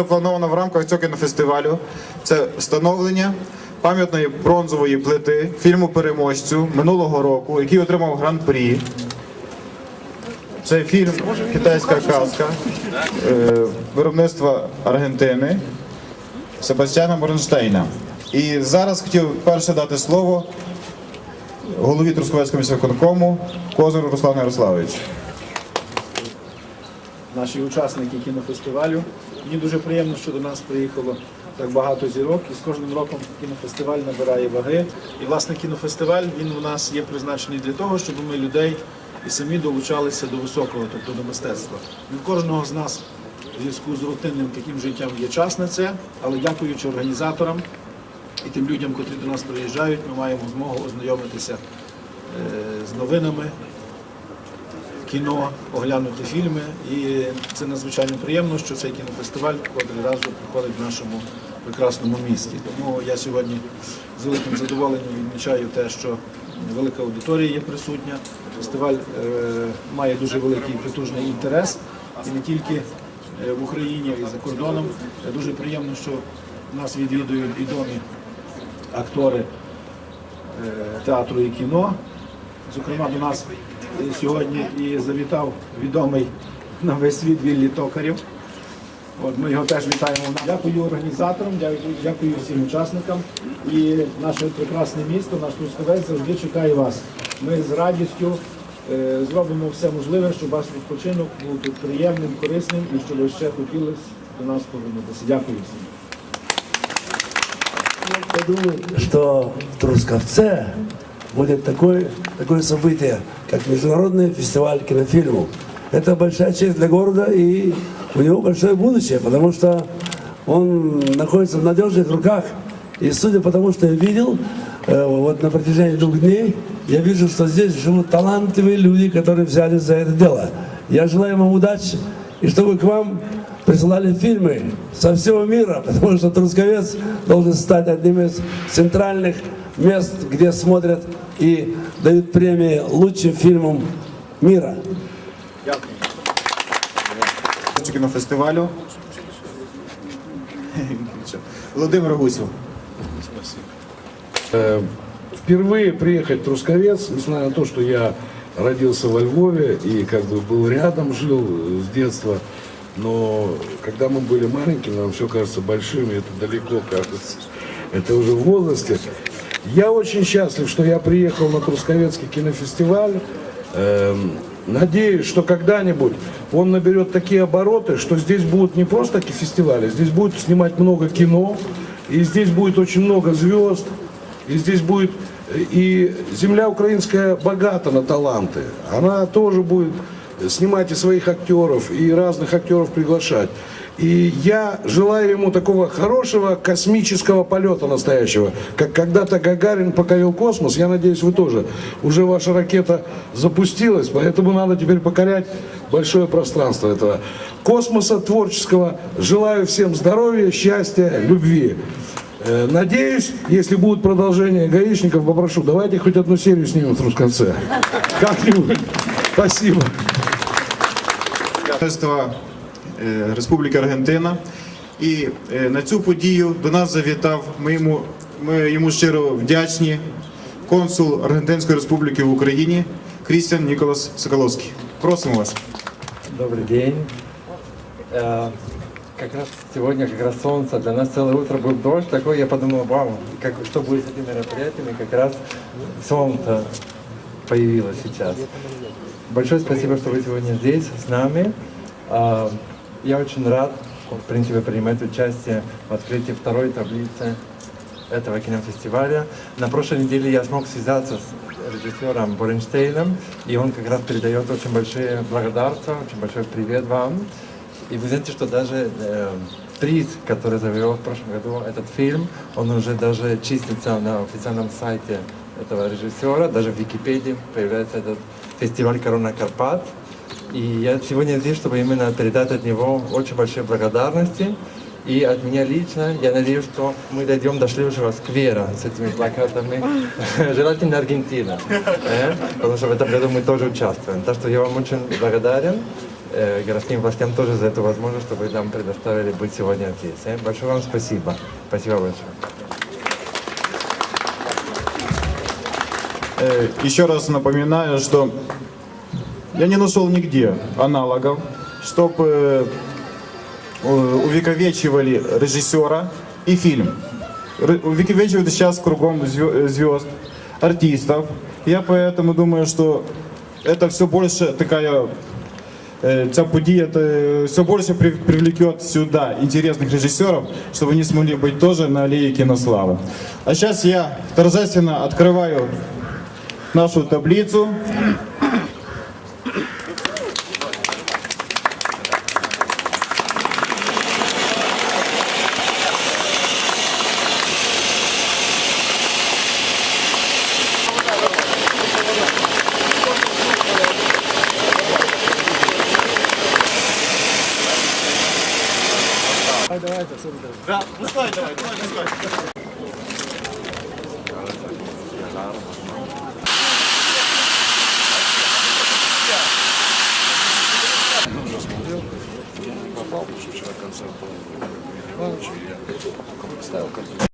Заплановано в рамках цього кінофестивалю це встановлення пам'ятної бронзової плити фільму переможцю минулого року, який отримав гран-прі. Це фільм Китайська казка е, виробництва Аргентини Себастьяна Борнштейна. І зараз хотів перше дати слово голові Трускавецького міськвиконкому Козиру Руслану Ярославовичу. Наші учасники кінофестивалю. Мені дуже приємно, що до нас приїхало так багато зірок, і з кожним роком кінофестиваль набирає ваги. І власне кінофестиваль він у нас є призначений для того, щоб ми людей і самі долучалися до високого, тобто до мистецтва. В кожного з нас в зв'язку з рутинним таким життям є час на це, але дякуючи організаторам і тим людям, котрі до нас приїжджають, ми маємо змогу ознайомитися е, з новинами, кіно, оглянути фільми. І це надзвичайно приємно, що цей кінофестиваль котрий раз вже проходить в нашому прекрасному місті. Тому я сьогодні з великим задоволенням відмічаю те, що велика аудиторія є присутня. Фестиваль е, має дуже великий і потужний інтерес і не тільки е, в Україні, й за кордоном. Е, Дуже приємно, що нас відвідують відомі актори театру і кіно. Зокрема, до нас сьогодні і завітав відомий на весь світ Віллі Токарів. От ми його теж вітаємо. Дякую організаторам, дякую, дякую всім учасникам. І наше прекрасне місто, наш Трускавець завжди чекає вас. Ми з радістю е, зробимо все можливе, щоб ваш відпочинок був тут приємним, корисним і щоб ви ще хотіли до нас повернутися. Дякую всім. Я думаю, что в Трусковце будет такое, событие, как Международный фестиваль кинофильмов. Это большая честь для города, и у него большое будущее, потому что он находится в надежных руках. И судя по тому, что я видел, э, вот на протяжении двух дней, я вижу, что здесь живут талантливые люди, которые взялись за это дело. Я желаю вам удачи, и чтобы к вам присылали фильмы со всего мира, потому что Трусковец должен стать одним из центральных мест, где смотрят и дают премии лучшим фильмам мира. Дякую. кінофестивалю. Володимир Гусів. Э, Впервые приехать в Трусковец, несмотря на то, что я родился во Львове и как бы был рядом, жил с детства, но когда мы были маленькими, нам все кажется большим, и это далеко кажется. Это уже в возрасте. Я очень счастлив, что я приехал на Трусковецкий кинофестиваль. Эм, Надеюсь, что когда-нибудь он наберет такие обороты, что здесь будут не просто такие фестивали, здесь будут снимать много кино, и здесь будет очень много звезд, и здесь будет и земля украинская богата на таланты. Она тоже будет снимать и своих актеров, и разных актеров приглашать. И я желаю ему такого хорошего космического полета настоящего, как когда-то Гагарин покорил космос. Я надеюсь, вы тоже. Уже ваша ракета запустилась, поэтому надо теперь покорять большое пространство этого космоса творческого. Желаю всем здоровья, счастья, любви. Э, Надеюсь, если будет продолжение гаишников, попрошу, давайте хоть одну серию снимем в Трускавце. Как-нибудь. Спасибо. Представництва е, Республіки Аргентина. І е, на цю подію до нас завітав. Ми йому, ми йому щиро вдячні. Консул Аргентинської Республіки в Україні Крістіан Ніколас Соколовський. Просимо вас. Добрый день. Э, Как раз сегодня как раз солнце, для нас целое утро был дождь, такой я подумал, вау, как, что будет с этим мероприятием, и как раз солнце появилось сейчас. Большое спасибо, что вы сегодня здесь с нами. я очень рад, в принципе, принимать участие в открытии второй таблицы этого кинофестиваля. На прошлой неделе я смог связаться с режиссером Боренштейном, и он как раз передает очень большие благодарства, очень большой привет вам. И вы знаете, что даже э, приз, который завоевал в прошлом году этот фильм, он уже даже чистится на официальном сайте этого режиссера, даже в Википедии появляется этот фестиваль «Корона Карпат». И я сегодня здесь, чтобы именно передать от него очень большие благодарности. И от меня лично, я надеюсь, что мы дойдем до следующего сквера с этими плакатами. Желательно Аргентина. э, Потому что в этом году мы тоже участвуем. Так что я вам очень благодарен. э, городским властям тоже за эту возможность, чтобы нам предоставили быть сегодня здесь. Э, Большое вам спасибо. Спасибо большое. Еще раз напоминаю, что я не нашел нигде аналогов, чтобы увековечивали режиссера и фильм. Увековечивают сейчас кругом звезд, артистов. Я поэтому думаю, что это все больше такая ця подія все більше при- привлекет сюда интересных режиссеров, чтобы они смогли быть тоже на аллее кинославы. А сейчас я торжественно открываю нашу таблицу. это, что вы говорите? Да, ну стой давай, давай, не стой. Попал, что вчера концерт был. Ставил концерт.